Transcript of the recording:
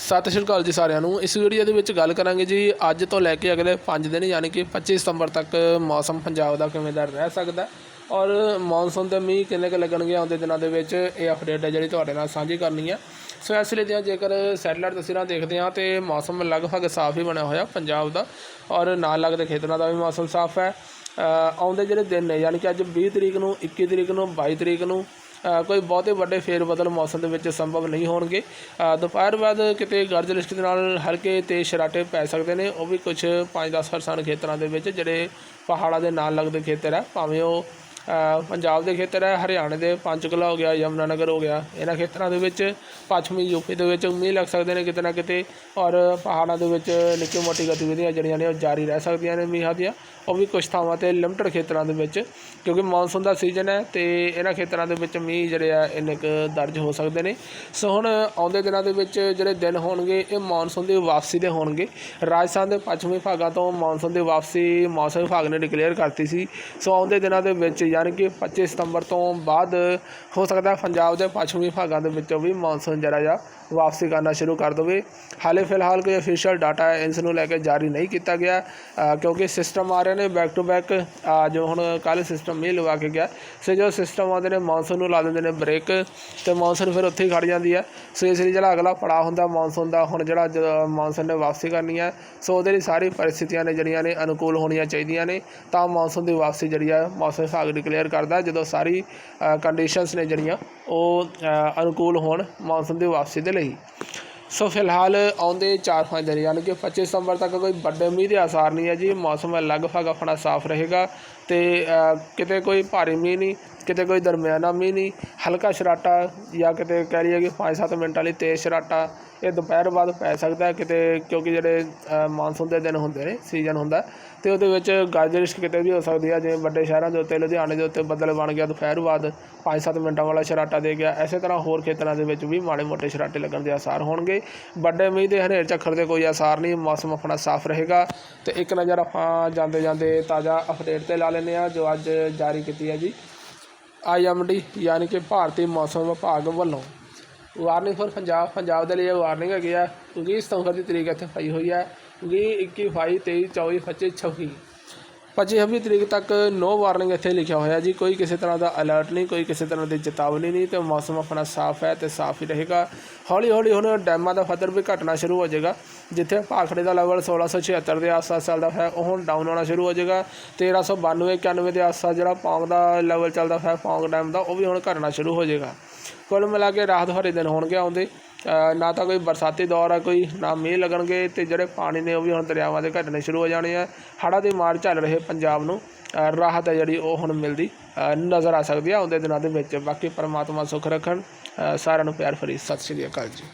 ਸਤਿ ਸ਼੍ਰੀ ਅਕਾਲ ਜੀ ਸਾਰਿਆਂ ਨੂੰ। ਇਸ ਵੀਡੀਓ ਦੇ ਵਿੱਚ ਗੱਲ ਕਰਾਂਗੇ ਜੀ, ਅੱਜ ਤੋਂ ਲੈ ਕੇ ਅਗਲੇ 5 ਦਿਨ, ਯਾਨੀ ਕਿ 25 ਸਤੰਬਰ ਤੱਕ ਮੌਸਮ ਪੰਜਾਬ ਦਾ ਕਿਵੇਂ ਦਾ ਰਹਿ ਸਕਦਾ ਔਰ ਮੌਨਸੂਨ ਦੇ ਮੀਂਹ ਕਿੰਨੇ ਕੁ ਲੱਗਣਗੇ ਆਉਂਦੇ ਦਿਨਾਂ ਦੇ ਵਿੱਚ, ਇਹ ਅਪਡੇਟ ਹੈ ਜਿਹੜੀ ਤੁਹਾਡੇ ਨਾਲ ਸਾਂਝੀ ਕਰਨੀ ਹੈ। ਸੋ ਇਸ ਲਈ ਦੀਆਂ ਜੇਕਰ ਸੈਟਲਾਈਟ ਤਸਵੀਰਾਂ ਦੇਖਦੇ ਹਾਂ ਤੇ ਮੌਸਮ ਲਗਭਗ ਸਾਫ਼ ਹੀ ਬਣਿਆ ਹੋਇਆ ਪੰਜਾਬ ਦਾ ਔਰ ਨਾਲ ਲੱਗਦੇ ਖੇਤਰਾਂ ਦਾ ਵੀ ਮੌਸਮ ਸਾਫ਼ ਹੈ। ਆਉਂਦੇ ਜਿਹੜੇ ਦਿਨ ਨੇ, ਯਾਨੀ ਕਿ ਅੱਜ 20 ਤਰੀਕ ਨੂੰ 21 ਤਰੀਕ ਨੂੰ 22 ਤਰੀਕ ਨੂੰ ਕੋਈ ਬਹੁਤੇ ਵੱਡੇ ਫੇਰ ਬਦਲ ਮੌਸਮ ਦੇ ਵਿੱਚ ਸੰਭਵ ਨਹੀਂ ਹੋਣਗੇ। ਦੁਪਹਿਰ ਬਾਅਦ ਕਿਤੇ ਗਰਜ ਲਿਸ਼ਕ ਦੇ ਨਾਲ ਹਲਕੇ ਤੇ ਸ਼ਰਾਟੇ ਪੈ ਸਕਦੇ ਨੇ। ਉਹ ਵੀ ਕੁਝ 5-10% ਖੇਤਰਾਂ ਦੇ ਵਿੱਚ ਜਿਹੜੇ ਪਹਾੜਾਂ ਦੇ ਨਾਲ ਲੱਗਦੇ ਖੇਤਰ ਹੈ ਭਾਵੇਂ ਉਹ ਪੰਜਾਬ ਦੇ ਖੇਤਰ ਹੈ, ਹਰਿਆਣੇ ਦੇ ਪੰਚਕੂਲਾ ਹੋ ਗਿਆ ਯਮਨਾ ਨਗਰ ਹੋ ਗਿਆ। ਇਹਨਾਂ ਖੇਤਰਾਂ ਦੇ ਵਿੱਚ ਪੱਛਮੀ ਯੂਪੀ ਦੇ ਵਿੱਚ ਮੀਂਹ ਲੱਗ ਸਕਦੇ ਨੇ ਕਿਤੇ ਨਾ ਕਿਤੇ ਔਰ ਪਹਾੜਾਂ ਦੇ ਵਿੱਚ ਨਿੱਕੀ ਮੋਟੀ ਗਤੀਵਿਧੀਆਂ ਜਿਹੜੀਆਂ ਨੇ ਉਹ ਜਾਰੀ ਰਹਿ ਸਕਦੀਆਂ ਨੇ ਮੀਂਹਾਂ ਦੀਆਂ। ਉਹ ਵੀ ਕੁਝ ਥਾਵਾਂ ਤੇ ਲਿਮਟਡ ਖੇਤਰਾਂ ਦੇ ਵਿੱਚ ਕਿਉਂਕਿ ਮੌਨਸੂਨ ਦਾ ਸੀਜ਼ਨ ਹੈ ਤੇ ਇਹਨਾਂ ਖੇਤਰਾਂ ਦੇ ਵਿੱਚ ਮੀਂਹ ਜਿਹੜੇ ਆ, ਇੰਨੇ ਕੁ ਦਰਜ ਹੋ ਸਕਦੇ ਨੇ। ਸੋ ਹੁਣ ਆਉਂਦੇ ਦਿਨਾਂ ਦੇ ਵਿੱਚ ਜਿਹੜੇ ਦਿਨ ਹੋਣਗੇ, ਇਹ ਮੌਨਸੂਨ ਦੀ ਵਾਪਸੀ ਦੇ ਹੋਣਗੇ। ਰਾਜਸਥਾਨ ਦੇ ਪੱਛਮੀ ਭਾਗਾਂ ਤੋਂ ਮੌਨਸੂਨ ਦੀ ਵਾਪਸੀ ਮੌਸਮ ਵਿਭਾਗ ਨੇ ਡਿਕਲੇਅਰ ਕਰਤੀ ਸੀ। ਸੋ ਆਉਂਦੇ ਦਿਨਾਂ ਦੇ ਵਿੱਚ ਯਾਨੀ ਕਿ 25 ਸਤੰਬਰ ਤੋਂ ਬਾਅਦ ਹੋ ਸਕਦਾ ਪੰਜਾਬ ਦੇ ਪੱਛਮੀ ਭਾਗਾਂ ਦੇ ਵਿੱਚੋਂ ਵੀ ਮੌਨਸੂਨ ਜਰਾ ਜਿਹਾ ਵਾਪਸੀ ਕਰਨਾ ਸ਼ੁਰੂ ਕਰ ਦੇਵੇ। ਹਾਲੇ ਫਿਲਹਾਲ ਕੋਈ ਅਫੀਸ਼ੀਅਲ ਡਾਟਾ ਹੈ ਇਸ ਨੂੰ ਲੈ ਕੇ ਜਾਰੀ ਨਹੀਂ ਕੀਤਾ ਗਿਆ ਕਿਉਂਕਿ ਸਿਸਟਮ ਆ ਰਹੇ ਨੇ ਬੈਕ ਟੂ ਬੈਕ ਜੋ ਹੁਣ ਕੱਲ ਸਿਸਟਮ ਮੀਂਹ ਲਵਾ ਕੇ ਗਿਆ। ਸੋ ਜੋ ਸਿਸਟਮ ਆਉਂਦੇ ਨੇ ਮੌਨਸੂਨ ਨੂੰ ਲਾ ਦਿੰਦੇ ਨੇ ਬ੍ਰੇਕ ਤੇ ਮੌਨਸੂਨ ਫਿਰ ਉੱਥੇ ਹੀ ਖੜ ਜਾਂਦੀ ਹੈ ਸੋ ਇਸ ਲਈ ਜਿਹੜਾ ਅਗਲਾ ਪੜਾਅ ਹੁੰਦਾ ਮੌਨਸੂਨ ਦਾ, ਹੁਣ ਜਿਹੜਾ ਮੌਨਸੂਨ ਨੇ ਵਾਪਸੀ ਕਰਨੀ ਹੈ ਸੋ ਉਹਦੇ ਲਈ ਸਾਰੀ ਪਰਿਸਥਿਤੀਆਂ ਨੇ ਜਿਹੜੀਆਂ ਨੇ ਅਨੁਕੂਲ ਹੋਣੀਆਂ ਚਾਹੀਦੀਆਂ ਨੇ, ਤਾਂ ਮੌਨਸੂਨ ਦੀ ਵਾਪਸੀ ਜਿਹੜੀ ਆ, ਮੌਸਮ ਵਿਭਾਗ ਡਿਕਲੇਅਰ ਕਰਦਾ ਜਦੋਂ ਸਾਰੀ ਕੰਡੀਸ਼ਨਸ ਨੇ ਜਿਹੜੀਆਂ ਉਹ ਅਨੁਕੂਲ ਹੋਣ ਮੌਸਮ ਦੀ ਵਾਪਸੀ ਦੇ ਲਈ। ਸੋ ਫਿਲਹਾਲ ਆਉਂਦੇ 4-5 ਦਿਨ, ਯਾਨੀ ਕਿ 25 ਸਤੰਬਰ ਤੱਕ ਕੋਈ ਵੱਡੇ ਮੀਂਹ ਦੇ ਆਸਾਰ ਨਹੀਂ ਹੈ ਜੀ। ਮੌਸਮ ਲਗਭਗ ਆਪਣਾ ਸਾਫ਼ ਰਹੇਗਾ ਤੇ ਕਿਤੇ ਕੋਈ ਭਾਰੀ ਮੀਂਹ ਨਹੀਂ, ਕਿਤੇ ਕੋਈ ਦਰਮਿਆਨਾ ਮੀਂਹ ਨਹੀਂ, ਹਲਕਾ ਸ਼ਰਾਟਾ ਜਾਂ ਕਿਤੇ ਕਹਿ ਲਈਏ ਕਿ 5-7 ਮਿੰਟਾਂ ਲਈ ਤੇਜ਼ ਸ਼ਰਾਟਾ ਇਹ ਦੁਪਹਿਰ ਬਾਅਦ ਪੈ ਸਕਦਾ ਕਿਤੇ ਕਿਉਂਕਿ ਜਿਹੜੇ ਅ, ਮਾਨਸੂਨ ਦੇ ਦਿਨ ਹੁੰਦੇ ਨੇ ਸੀਜ਼ਨ ਹੁੰਦਾ ਤੇ ਉਹਦੇ ਵਿੱਚ ਗਾਜਰਿਸ਼ ਕਿਤੇ ਵੀ ਹੋ ਸਕਦੀ ਹੈ ਜਿਵੇਂ ਵੱਡੇ ਸ਼ਹਿਰਾਂ ਦੇ ਉੱਤੇ ਲੁਧਿਆਣੇ ਦੇ ਉੱਤੇ ਬੱਦਲ ਬਣ ਗਿਆ ਦੁਪਹਿਰ ਬਾਅਦ 5-7 ਮਿੰਟਾਂ ਵਾਲਾ ਸ਼ਰਾਟਾ ਦੇ ਗਿਆ ਐਸੇ ਤਰ੍ਹਾਂ ਹੋਰ ਖੇਤਰਾਂ ਦੇ ਵਿੱਚ ਵੀ ਮਾੜੇ ਮੋਟੇ ਸ਼ਰਾਟੇ ਲੱਗਣ ਦੇ ਆਸਾਰ ਹੋਣਗੇ। ਵੱਡੇ ਮੀਂਹ ਦੇ ਹਨੇਰ ਝੱਖੜ ਦੇ ਕੋਈ ਆਸਾਰ ਨਹੀਂ ਮੌਸਮ ਆਪਣਾ ਸਾਫ਼ ਰਹੇਗਾ। ਤੇ ਇੱਕ ਨਜ਼ਰ ਆਪਾਂ ਜਾਂਦੇ ਜਾਂਦੇ ਤਾਜ਼ਾ ਅਪਡੇਟ ਤੇ ਲਾ ਲੈਂਦੇ ਆ ਜੋ ਅੱਜ ਜਾਰੀ ਕੀਤੀ ਹੈ ਜੀ। ਆਈਐਮਡੀ ਯਾਨੀ ਕਿ ਭਾਰਤੀ ਮੌਸਮ ਵਿਭਾਗ ਵੱਲੋਂ ਵਾਰਨਿੰਗ ਫॉर ਪੰਜਾਬ ਪੰਜਾਬ ਦੇ ਲਈ ਇਹ ਵਾਰਨਿੰਗ ਹੈਗੀ ਆ। 19 ਸਤੰਬਰ ਦੀ ਤਰੀਕ ਇੱਥੇ ਪਾਈ ਹੋਈ ਹੈ 20 21 22 23 24 25 26 25 26 ਤਰੀਕ ਤੱਕ ਨੋ ਵਾਰਨਿੰਗ ਇੱਥੇ ਲਿਖਿਆ ਹੋਇਆ ਜੀ। ਕੋਈ ਕਿਸੇ ਤਰ੍ਹਾਂ ਦਾ ਅਲਰਟ ਨਹੀਂ, ਕੋਈ ਕਿਸੇ ਤਰ੍ਹਾਂ ਦੀ ਚੇਤਾਵਨੀ ਨਹੀਂ ਤੇ ਮੌਸਮ ਆਪਣਾ ਸਾਫ਼ ਹੈ ਤੇ ਸਾਫ਼ ਹੀ ਰਹੇਗਾ। ਹੌਲੀ ਹੌਲੀ ਹੁਣ ਡੈਮਾਂ ਦਾ ਫਤਰ ਵੀ ਘਟਣਾ ਸ਼ੁਰੂ ਹੋ ਜਾਏਗਾ। ਜਿੱਥੇ ਭਾਖੜੇ ਦਾ ਲੈਵਲ 1676 ਦੇ ਆਸ-ਪਾਸ ਚੱਲਦਾ ਹੈ, ਉਹ ਹੁਣ ਡਾਊਨ ਹੋਣਾ ਸ਼ੁਰੂ ਹੋ ਜਾਏਗਾ। 1392 91 ਦੇ ਆਸ-ਪਾਸ ਜਿਹੜਾ ਪੌਂਗ ਦਾ ਲੈਵਲ ਚੱਲਦਾ ਹੈ ਪੌਂਗ ਡੈਮ ਦਾ, ਉਹ ਵੀ ਹੁਣ ਘਟਣਾ ਸ਼ੁਰੂ ਹੋ ਜਾਏਗਾ। ਕੁੱਲ ਮਿਲਾ ਕੇ ਰਾਹਤ ਭਰੇ ਦਿਨ ਹੋਣਗੇ ਆਉਂਦੇ। ਨਾ ਤਾਂ ਕੋਈ ਬਰਸਾਤੀ ਦੌਰ ਆ ਕੋਈ, ਨਾ ਮੀਂਹ ਲੱਗਣਗੇ ਤੇ ਜਿਹੜੇ ਪਾਣੀ ਨੇ ਉਹ ਵੀ ਹੁਣ ਦਰਿਆਵਾਂ ਦੇ ਘਟਣੇ ਸ਼ੁਰੂ ਹੋ ਜਾਣੇ ਆ। ਹੜ੍ਹਾਂ ਦੀ ਮਾਰ ਝੱਲ ਰਹੇ ਪੰਜਾਬ ਨੂੰ। ਰਾਹਤ ਹੈ ਜਿਹੜੀ ਉਹ ਹੁਣ ਮਿਲਦੀ। ਨਜ਼ਰ ਆ ਸਕਦੀ ਆ ਆਉਂਦੇ ਦਿਨਾਂ ਦੇ ਵਿੱਚ। ਬਾਕੀ ਪਰਮਾਤਮਾ ਸੁੱਖ ਰੱਖਣ। ਸਾਰਿਆਂ ਨੂੰ ਪਿਆਰ ਭਰੀ ਸਤਿ ਸ਼੍ਰੀ ਅਕਾਲ ਜੀ।